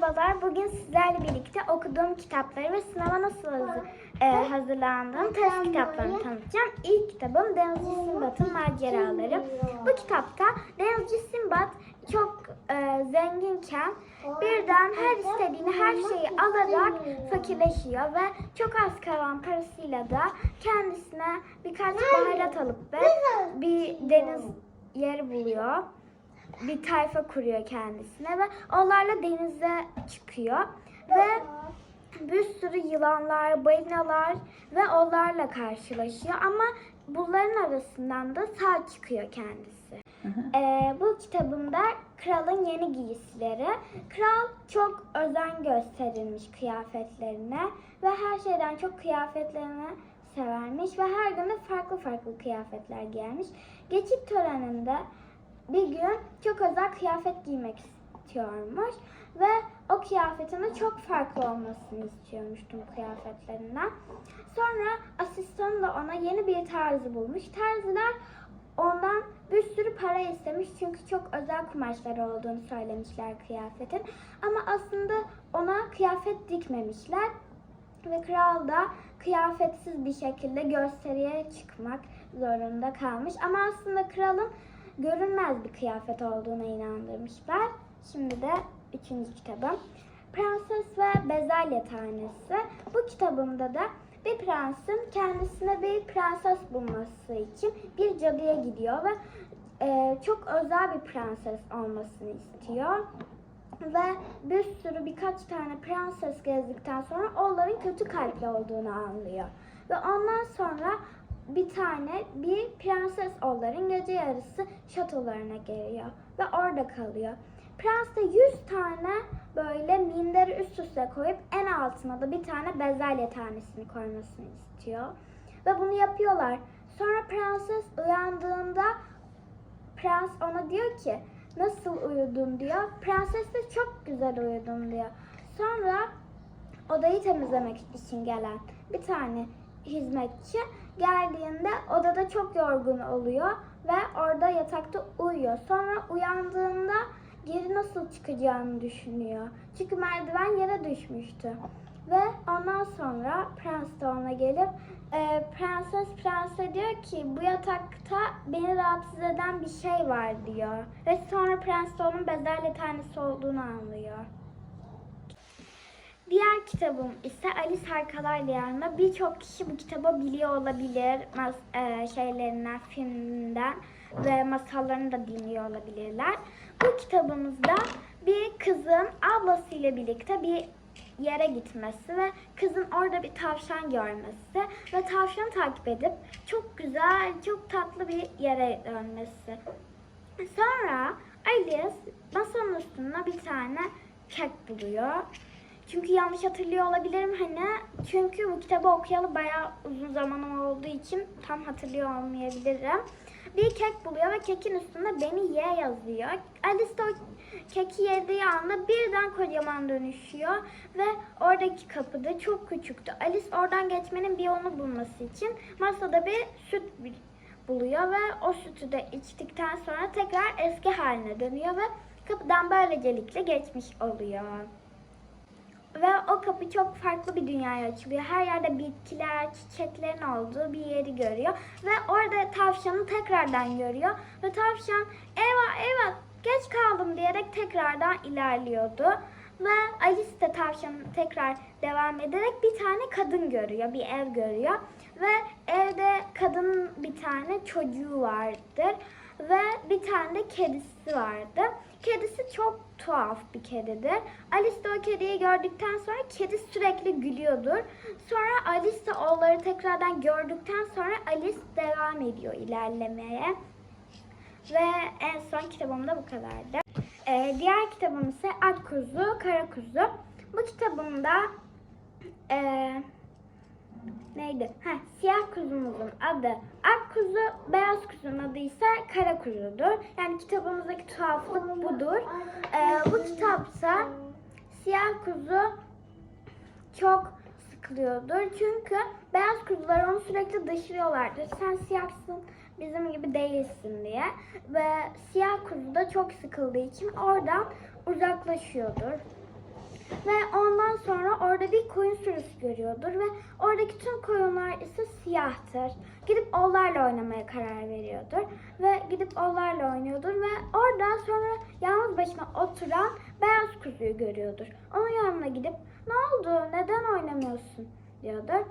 Merhabalar. Bugün sizlerle birlikte okuduğum kitapları ve sınava nasıl hazır, e, hazırlandığım test kitaplarını tanıtacağım. İlk kitabım Denizci Simbat'ın Maceraları. Bu kitapta Denizci Simbat çok e, zenginken birden her istediğini her şeyi alarak fakirleşiyor ve çok az kalan parasıyla da kendisine birkaç baharat alıp ve bir deniz yeri buluyor bir tayfa kuruyor kendisine ve onlarla denize çıkıyor ve bir sürü yılanlar, balinalar ve onlarla karşılaşıyor ama bunların arasından da sağ çıkıyor kendisi. Ee, bu kitabımda kralın yeni giysileri. Kral çok özen gösterilmiş kıyafetlerine ve her şeyden çok kıyafetlerini severmiş ve her gün de farklı farklı kıyafetler giyermiş. Geçit töreninde bir gün çok özel kıyafet giymek istiyormuş ve o kıyafetinin çok farklı olmasını istiyormuş tüm kıyafetlerinden. Sonra asistan da ona yeni bir tarzı bulmuş. Terziler ondan bir sürü para istemiş çünkü çok özel kumaşları olduğunu söylemişler kıyafetin. Ama aslında ona kıyafet dikmemişler ve kral da kıyafetsiz bir şekilde gösteriye çıkmak zorunda kalmış. Ama aslında kralın görünmez bir kıyafet olduğuna inandırmışlar. Şimdi de üçüncü kitabım. Prenses ve Bezelye Tanesi. Bu kitabımda da bir prensin kendisine bir prenses bulması için bir cadıya gidiyor ve e, çok özel bir prenses olmasını istiyor. Ve bir sürü birkaç tane prenses gezdikten sonra onların kötü kalpli olduğunu anlıyor. Ve ondan sonra bir tane bir prenses onların gece yarısı şatolarına geliyor ve orada kalıyor. Prens de 100 tane böyle minderi üst üste koyup en altına da bir tane bezelye tanesini koymasını istiyor. Ve bunu yapıyorlar. Sonra prenses uyandığında prens ona diyor ki nasıl uyudun diyor. Prenses de çok güzel uyudum diyor. Sonra odayı temizlemek için gelen bir tane hizmetçi geldiğinde odada çok yorgun oluyor ve orada yatakta uyuyor. Sonra uyandığında geri nasıl çıkacağını düşünüyor. Çünkü merdiven yere düşmüştü. Ve ondan sonra prens de ona gelip e, prenses prense diyor ki bu yatakta beni rahatsız eden bir şey var diyor. Ve sonra prens de onun bezelye tanesi olduğunu anlıyor. Diğer kitabım ise Alice Harikalar Diyarı'nda. Birçok kişi bu kitabı biliyor olabilir. Mas e, şeylerinden, filminden ve masallarını da dinliyor olabilirler. Bu kitabımızda bir kızın ablasıyla birlikte bir yere gitmesi ve kızın orada bir tavşan görmesi ve tavşanı takip edip çok güzel, çok tatlı bir yere dönmesi. Sonra Alice masanın üstünde bir tane kek buluyor. Çünkü yanlış hatırlıyor olabilirim hani. Çünkü bu kitabı okuyalı bayağı uzun zaman olduğu için tam hatırlıyor olmayabilirim. Bir kek buluyor ve kekin üstünde beni ye yazıyor. Alice de o keki yediği anda birden kocaman dönüşüyor ve oradaki kapı da çok küçüktü. Alice oradan geçmenin bir yolunu bulması için masada bir süt buluyor ve o sütü de içtikten sonra tekrar eski haline dönüyor ve kapıdan böylecelikle geçmiş oluyor. Ve o kapı çok farklı bir dünyaya açılıyor. Her yerde bitkiler, çiçeklerin olduğu bir yeri görüyor. Ve orada tavşanı tekrardan görüyor. Ve tavşan eyvah eyvah geç kaldım diyerek tekrardan ilerliyordu. Ve Alice de tavşanı tekrar devam ederek bir tane kadın görüyor, bir ev görüyor. Ve evde kadının bir tane çocuğu vardır. Ve bir tane de kedisi vardı. Kedisi çok tuhaf bir kedidir. Alice de o kediyi gördükten sonra kedi sürekli gülüyordur. Sonra Alice de onları tekrardan gördükten sonra Alice devam ediyor ilerlemeye. Ve en son kitabım da bu kadardı. Ee, diğer kitabım ise Ak Kuzu, Kara Kuzu. Bu kitabımda eee neydi? Ha, siyah kuzumuzun adı ak kuzu, beyaz kuzunun adı ise kara kuzudur. Yani kitabımızdaki tuhaflık budur. Ee, bu kitapsa siyah kuzu çok sıkılıyordur. Çünkü beyaz kuzular onu sürekli dışlıyorlardır. Sen siyahsın, bizim gibi değilsin diye. Ve siyah kuzu da çok sıkıldığı için oradan uzaklaşıyordur. Ve ondan sonra orada bir koyun sürüsü görüyordur ve oradaki tüm koyunlar ise siyahtır. Gidip onlarla oynamaya karar veriyordur ve gidip onlarla oynuyordur ve oradan sonra yalnız başına oturan beyaz kuzuyu görüyordur. Onun yanına gidip ne oldu neden oynamıyorsun diyordur.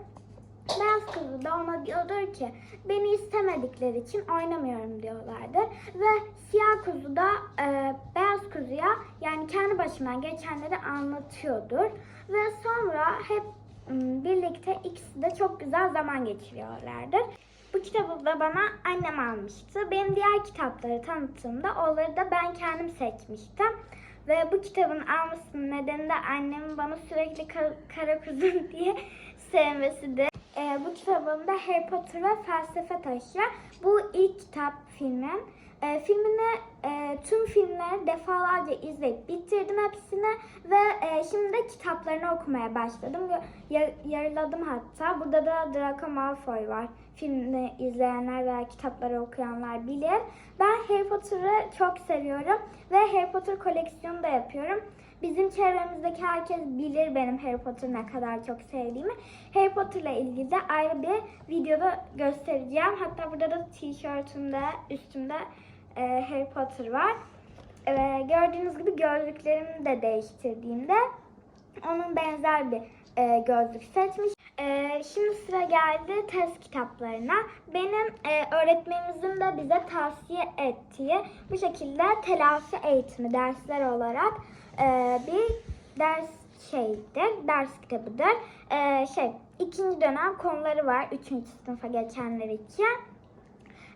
Beyaz kuzu da ona diyordur ki beni istemedikleri için oynamıyorum diyorlardır. Ve siyah kuzu da e, beyaz kuzuya yani kendi başından geçenleri anlatıyordur. Ve sonra hep birlikte ikisi de çok güzel zaman geçiriyorlardır. Bu kitabı da bana annem almıştı. Benim diğer kitapları tanıttığımda onları da ben kendim seçmiştim. Ve bu kitabın almasının nedeni de annemin bana sürekli ka- kara kuzum diye sevmesidir. Ee, bu kitabımda Harry Potter ve Felsefe Taşı. Bu ilk kitap filmin. Ee, filmini e, tüm filmleri defalarca izleyip bitirdim hepsini ve e, şimdi de kitaplarını okumaya başladım. Ya- yarıladım hatta. Burada da Draco Malfoy var. Filmini izleyenler veya kitapları okuyanlar bilir. Ben Harry Potter'ı çok seviyorum ve Harry Potter koleksiyonu da yapıyorum. Bizim çevremizdeki herkes bilir benim Harry Potter'ı ne kadar çok sevdiğimi. Harry Potter'la ilgili de ayrı bir videoda göstereceğim. Hatta burada da tişörtümde, üstümde e, Harry Potter var. E, gördüğünüz gibi gözlüklerimi de değiştirdiğimde onun benzer bir e, gözlük seçmiş. E, şimdi sıra geldi test kitaplarına. Benim e, öğretmenimizin de bize tavsiye ettiği bu şekilde telafi eğitimi dersler olarak e, bir ders şeydir, ders kitabıdır. E, şey, ikinci dönem konuları var, üçüncü sınıfa geçenler için.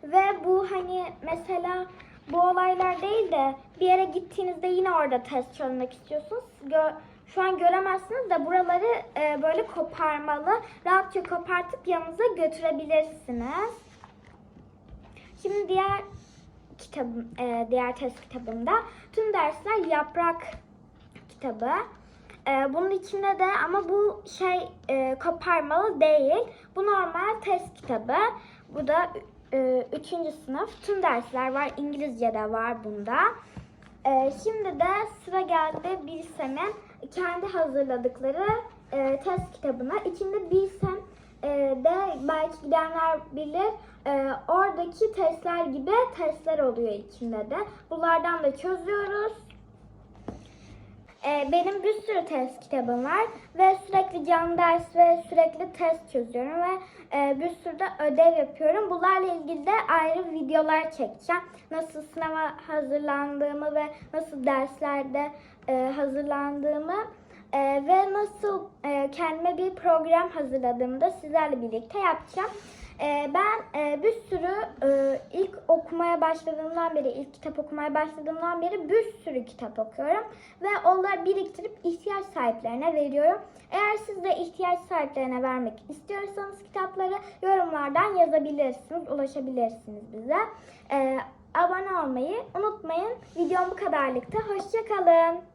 Ve bu hani mesela bu olaylar değil de bir yere gittiğinizde yine orada test çözmek istiyorsunuz. Gö- şu an göremezsiniz de buraları e, böyle koparmalı. Rahatça kopartıp yanınıza götürebilirsiniz. Şimdi diğer kitabım, e, diğer test kitabımda tüm dersler yaprak kitabı. E, bunun içinde de ama bu şey e, koparmalı değil. Bu normal test kitabı. Bu da e, üçüncü sınıf. Tüm dersler var. İngilizce de var bunda. E, şimdi de sıra geldi Bilsem'in kendi hazırladıkları e, test kitabına. İçinde Bilsem e, de belki gidenler bilir. e, oradaki testler gibi testler oluyor içinde de. Bunlardan da çözüyoruz. Ee, benim bir sürü test kitabım var ve sürekli canlı ders ve sürekli test çözüyorum ve e, bir sürü de ödev yapıyorum. Bunlarla ilgili de ayrı videolar çekeceğim. Nasıl sınava hazırlandığımı ve nasıl derslerde e, hazırlandığımı e, ve nasıl kendime bir program hazırladığımı da sizlerle birlikte yapacağım. E, ben e, bir sürü e, ilk okumaya başladığımdan beri, ilk kitap okumaya başladığımdan beri bir sürü kitap okuyorum. Ve onları biriktirip ihtiyaç sahiplerine veriyorum. Eğer siz de ihtiyaç sahiplerine vermek istiyorsanız kitapları yorumlardan yazabilirsiniz, ulaşabilirsiniz bize. E, abone olmayı unutmayın. Videom bu kadarlıktı. Hoşçakalın.